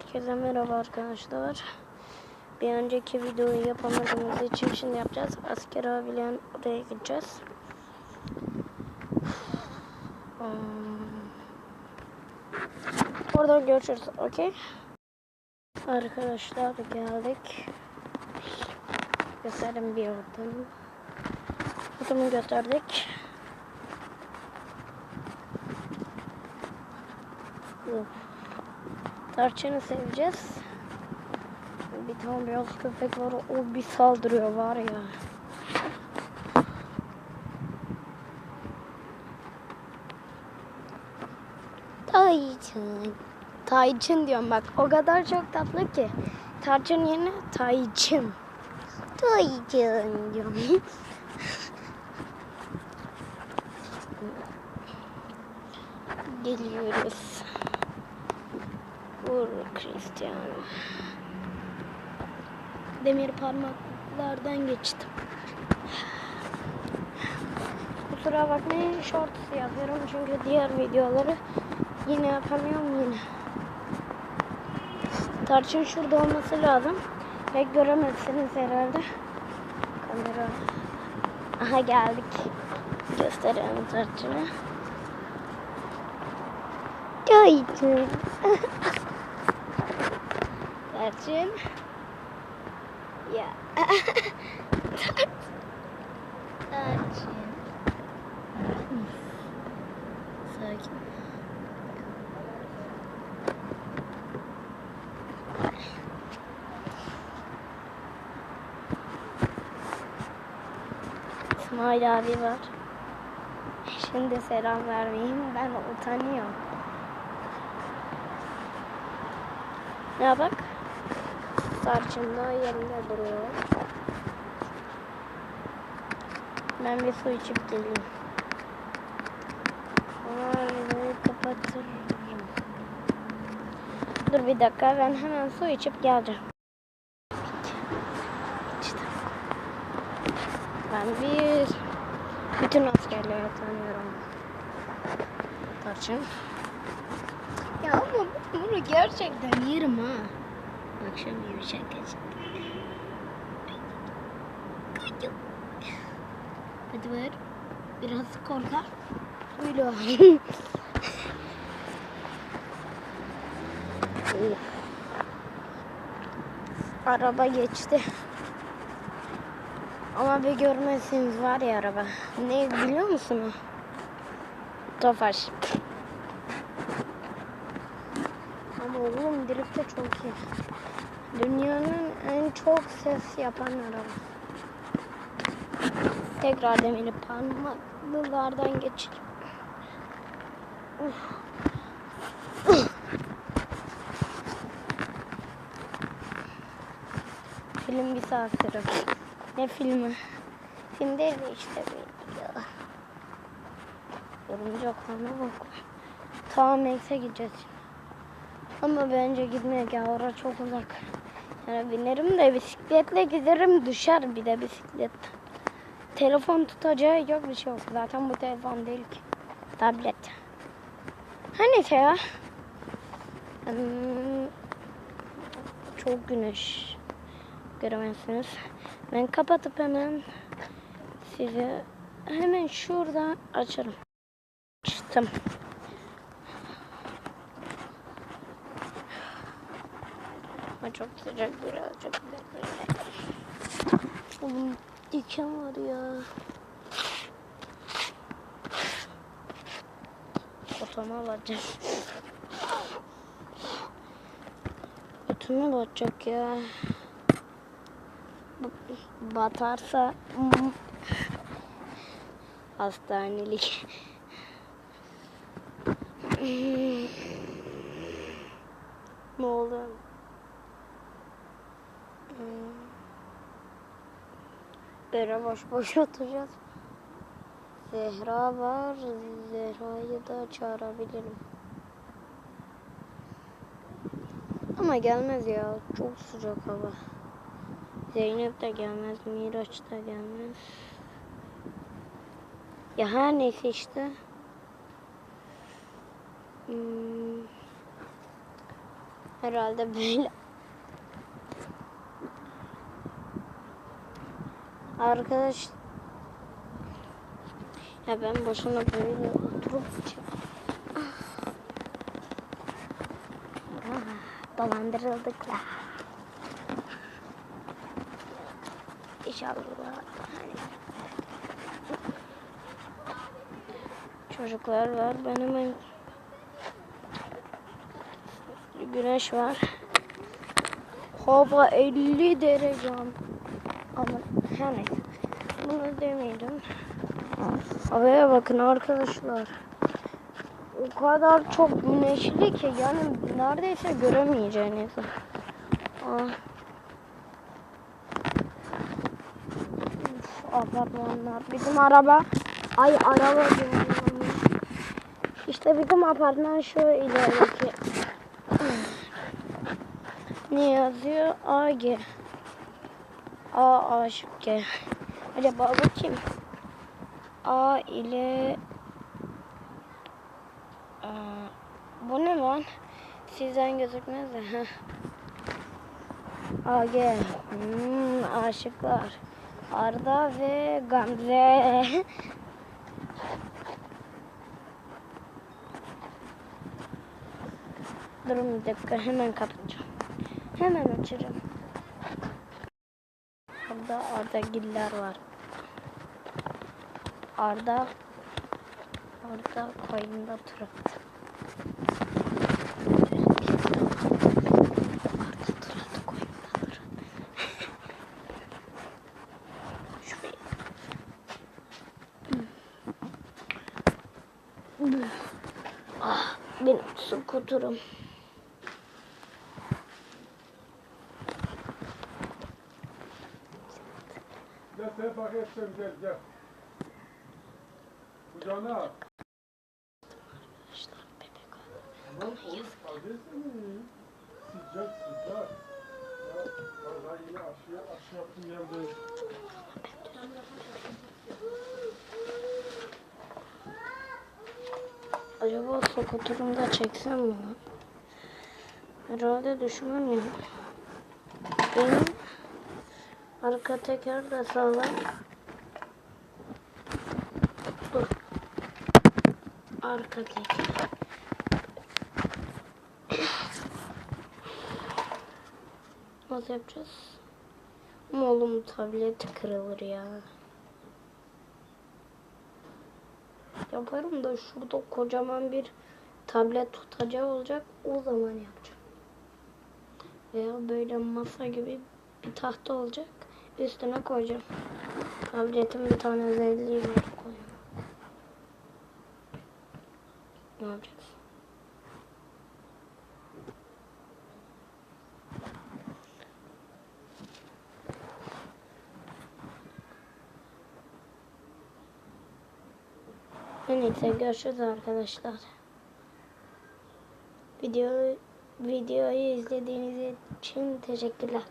Herkese merhaba arkadaşlar. Bir önceki videoyu yapamadığımız için şimdi yapacağız. Asker abilerin oraya gideceğiz. Hmm. Oradan görüşürüz. Okey. Arkadaşlar geldik. Gösterin bir oradan. Ortamı gösterdik. Of. Tarçını seveceğiz. Bir tane beyaz köpek var. O bir saldırıyor var ya. Tayçın. Tayçın diyorum bak. O kadar çok tatlı ki. Tarçın yerine Tayçın. Tayçın diyorum. Geliyoruz. Vur Cristiano. Demir parmaklardan geçtim. Kusura bakmayın shorts yapıyorum çünkü diğer videoları yine yapamıyorum yine. Tarçın şurada olması lazım. Pek göremezsiniz herhalde. Kamera. Aha geldik. Gösterelim tarçını. Tarçın. Tarçın. Ya. Tarçın. Sakin. İsmail abi var. Şimdi selam vermeyeyim ben utanıyorum. Ya bak. Tarçın da yerinde duruyor. Ben bir su içip geleyim. Videoyu kapatırım. Dur bir dakika ben hemen su içip geleceğim. Ben bir bütün askerleri tanıyorum. Tarçın. Ya ama bunu gerçekten yerim ha. Akşam gibi şakası. Hadi ver. Biraz korkar. Öyle. Of. Araba geçti. Ama bir görmezsiniz var ya araba. Ne biliyor musun o? Tofaş. Ama oğlum drift de çok iyi. Dünyanın en çok ses yapan araba. Tekrar demiri parmaklılardan. Uf. Film bir saat sürer. Ne filmi? Film değil de işte ya. Yorumcu konu bak. Tamam Max'e gideceğiz. Ama bence gitmek ya orası çok uzak. Yani binerim de bisikletle giderim düşer bir de bisiklet. Telefon tutacağı yok bir şey yok. Zaten bu telefon değil ki. Tablet. Her neyse ya. Hmm, çok güneş göremezsiniz. Ben kapatıp hemen size hemen şurada açarım. Açtım. Ama çok sıcak birazcık. Oğlum diken var ya. Otoma batacak. Otoma batacak ya. Batarsa mm, hastanelik. ne oldu? Böyle boş boş oturacağız. Zehra var. Zehra'yı da çağırabilirim. Ama gelmez ya. Çok sıcak hava. Zeynep de gelmez. Miraç da gelmez. Ya her neyse işte. Hmm. Herhalde böyle. Arkadaş ya ben boşuna böyle oturup Ah, dolandırıldık la. İnşallah hani çocuklar var ben hemen güneş var. Hava 50 derece. Her. Bunu demeyelim. Havaya bakın arkadaşlar. O kadar çok güneşli ki yani neredeyse göremeyeceğiniz. Aa. Uf, apartmanlar. Bizim araba ay araba diyorum. İşte bizim apartman şu ilerideki. Ne yazıyor? AG. A aşık G. Acaba bu kim? A ile Aa, bu ne lan? Sizden gözükmez de. AG. Hmm, aşıklar. Arda ve Gamze. Durun bir dakika hemen kapatacağım. Hemen açarım. Arda Giller var. Arda Arda koyunda tur attı. Arda tur Gel seni fark edeceğim gel gel. Kucağına al. Tamam acele mi? Sıcak sıcak. Ya vallahi yine aşıya aşı yaptım geldi. Acaba skuterimi da çeksem mi? lan? Herhalde düşünmem ya. Benim arka teker de sağlam. Dur. Arka teker. Nasıl yapacağız? Ama oğlum tablet kırılır ya. Yaparım da şurada kocaman bir tablet tutacağı olacak. O zaman yapacağım. Veya böyle masa gibi bir tahta olacak. Üstüne koyacağım. Tabletin bir tane özelliği var koyayım. Ne yapacağız? Neyse görüşürüz arkadaşlar. Video videoyu izlediğiniz için teşekkürler.